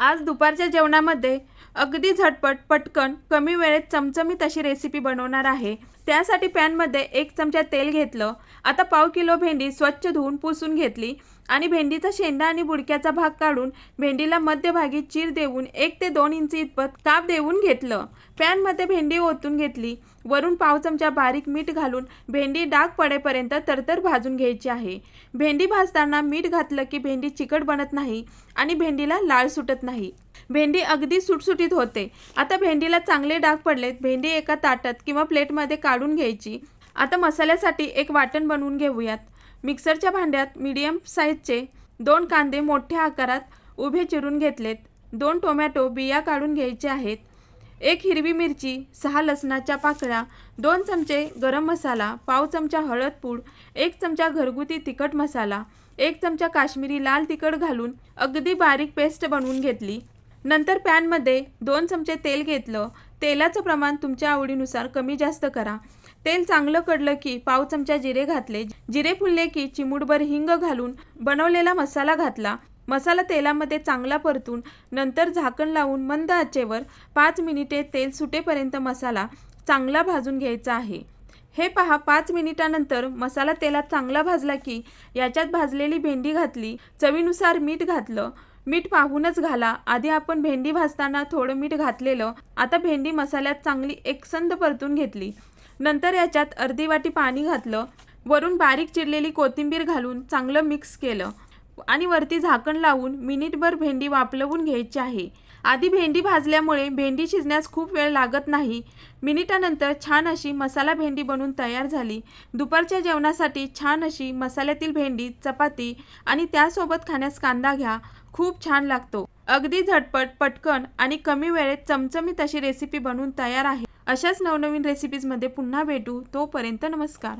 आज दुपारच्या जेवणामध्ये अगदी झटपट पटकन कमी वेळेत चमचमीत अशी रेसिपी बनवणार आहे. त्यासाठी पॅनमध्ये एक चमचा तेल घेतलं. आता पाव किलो भेंडी स्वच्छ धुवून पुसून घेतली. आणि भेंडीचा शेंडा आणि बुडक्याचा भाग काढून भेंडीला मध्यभागी चीर देऊन एक ते दोन इंच इतपत काप देऊन घेतलं. पॅनमध्ये भेंडी ओतून घेतली. वरून पाव चमचा बारीक मीठ घालून भेंडी डाग पडेपर्यंत तरतर भाजून घ्यायची आहे. भेंडी भाजताना मीठ घातलं की भेंडी चिकट बनत नाही आणि भेंडीला लाळ सुटत नाही. भेंडी अगदी सुटसुटीत होते. आता भेंडीला चांगले डाग पडलेत भेंडी एका ताटात किंवा प्लेटमध्ये काढून घ्यायची. आता मसाल्यासाठी एक वाटण बनवून घेऊयात. मिक्सरच्या भांड्यात मीडियम साईजचे दोन कांदे मोठ्या आकारात उभे चिरून घेतलेत. दोन टोमॅटो बिया काढून घ्यायचे आहेत. एक हिरवी मिरची सहा लसणाच्या पाकळ्या दोन चमचे गरम मसाला पाव चमचा हळद पूड एक चमचा घरगुती तिखट मसाला एक चमचा काश्मीरी लाल तिखट घालून अगदी बारीक पेस्ट बनवून घेतली. नंतर पॅनमध्ये दोन चमचे तेल घेतलं. तेलाचं प्रमाण तुमच्या आवडीनुसार कमी जास्त करा. तेल चांगलं कडलं की पाव चमचा जिरे घातले. जिरे फुलले की चिमूटभर हिंग घालून बनवलेला मसाला घातला. मसाला तेलामध्ये चांगला परतून नंतर झाकण लावून मंद आचेवर पाच मिनिटे तेल सुटेपर्यंत मसाला चांगला भाजून घ्यायचा आहे. हे पहा पाच मिनिटानंतर मसाला तेलात चांगला भाजला की याच्यात भाजलेली भेंडी घातली चवीनुसार मीठ घातलं मीठ पाहूनच घाला. आधी आपण भेंडी भाजताना थोडं मीठ घातलेलं. आता भेंडी मसाल्यात चांगली एकसंद परतून घेतली. नंतर याच्यात अर्धी वाटी पाणी घातलं. वरून बारीक चिरलेली कोथिंबीर घालून चांगलं मिक्स केलं. आणि वरती झाकण लावून मिनिटभर भेंडी वापलवून घ्यायची आहे. आधी भेंडी भाजल्यामुळे भेंडी शिजण्यास खूप वेळ लागत नाही. मिनिटानंतर छान अशी मसाला भेंडी बनून तयार झाली. दुपारच्या जेवणासाठी छान अशी मसाल्यातील भेंडी चपाती आणि त्यासोबत खाण्यास कांदा घ्या. खूप छान लागतो. अगदी झटपट पटकन आणि कमी वेळेत चमचमीत अशी रेसिपी बनवून तयार आहे. अशाच नवनवीन रेसिपीजमध्ये पुन्हा भेटू. तोपर्यंत नमस्कार.